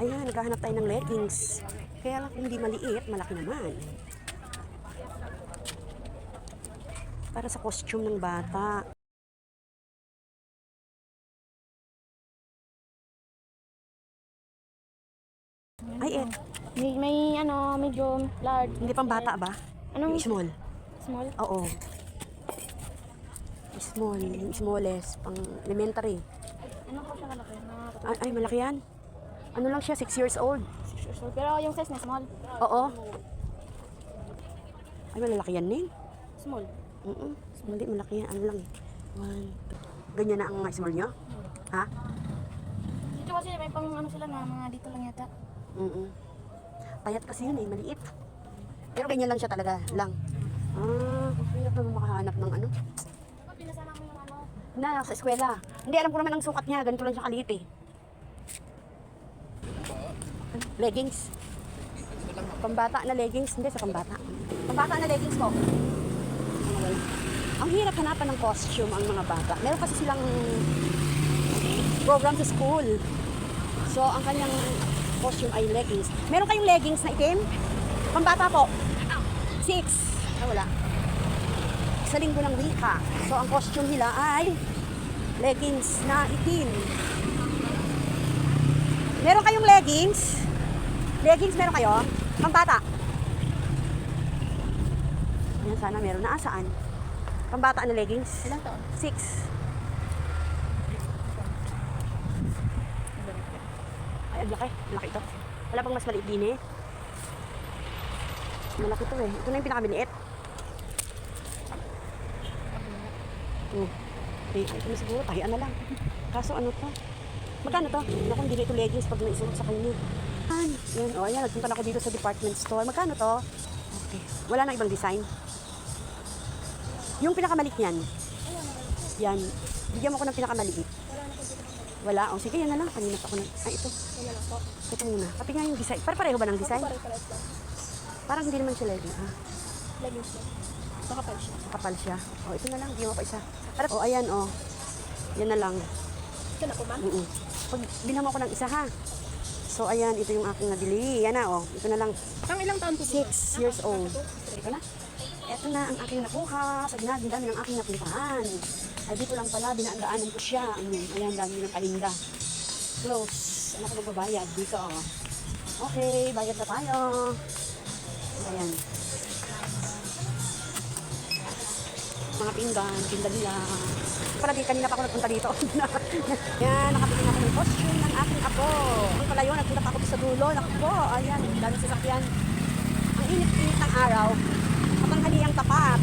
Ayan, naghahanap tayo ng leggings. Kaya lang kung hindi maliit, malaki naman. Para sa costume ng bata. Ay, eh, May, may ano, medium, large. hindi pang bata ba? Anong Yung small. small? Oo. Small, yung smallest, pang elementary. Ano po siya kalaki? Mga Ay, ay, malaki yan. Ano lang siya, 6 years old. 6 years old. Pero yung size niya small. Oo. Ay, malalaki yan, Ning. Small. Mm Hindi, malaki yan. Ano lang eh. One, two. Ganyan na ang small nyo? Ha? Dito kasi may pang ano sila na mga dito lang yata. Mm Payat kasi yun eh, maliit. Pero ganyan lang siya talaga, lang. Ah, hirap naman makahanap ng ano. Pinasama mo yung ano, Na, sa eskwela. Hindi, alam ko naman ang sukat niya. Ganito lang siya kaliit eh. Leggings. Pambata na leggings. Hindi, sa pambata. Pambata na leggings. Anyway. Ang hirap hanapan ng costume ang mga bata. Meron kasi silang program sa school. So, ang kanyang costume ay leggings. Meron kayong leggings na itim? Pambata po. Six. Ah, wala sa linggo ng wika. So, ang costume nila ay leggings na itim. Meron kayong leggings? Leggings meron kayo? Pang bata? Ayan, sana meron na. Ah, saan? Pang bata na leggings? ilang taon? Six. Ay, ang laki. Malaki ito. Wala pang mas maliit din eh. Malaki to eh. Ito na yung pinakamaliit. Oh. Eh, ito na siguro. Tahian na lang. Kaso ano to? Magkano to? Naku, hindi na ito leggings pag naisuot sa kanya. Yan. Yan. O, ayan. Nagpunta na ako dito sa department store. Magkano to? Okay. Wala na ibang design. Yung pinakamaliit niyan. Yan. Bigyan mo ko ng pinakamaliit. Wala. O, sige, yan na lang. Kanina pa ako na. Ay, ito. Ito muna. Pati nga yung design. Pare-pareho ba ng design? Parang hindi naman siya legging. Ah, Leggings lang. Makapal siya. kapal siya. O, ito na lang. Bigyan mo pa isa. O, ayan, o. Yan na lang. Ito na po ma'am. Mm Pag binama ko ng isa, ha? So, ayan. Ito yung aking nabili. Yan na, o. Ito na lang. Pang ilang taon po? Six years old. Ito na. Ito na ang aking nakuha. Sa dinami ng aking napuntahan. Ay, dito lang pala, dinaan-daanan ko siya. Ayun, ayan, dami ng palinda. Close. Ano ko magbabayad? Dito, oh. Okay, bayad na tayo. Ayan. Mga pinggan, pinda nila. Pala di kanina pa ako nagpunta dito. Yan, sa dulo. Nakbo, ayan, dami sasakyan. Ang init-init ng araw. Kapanghali ang tapat.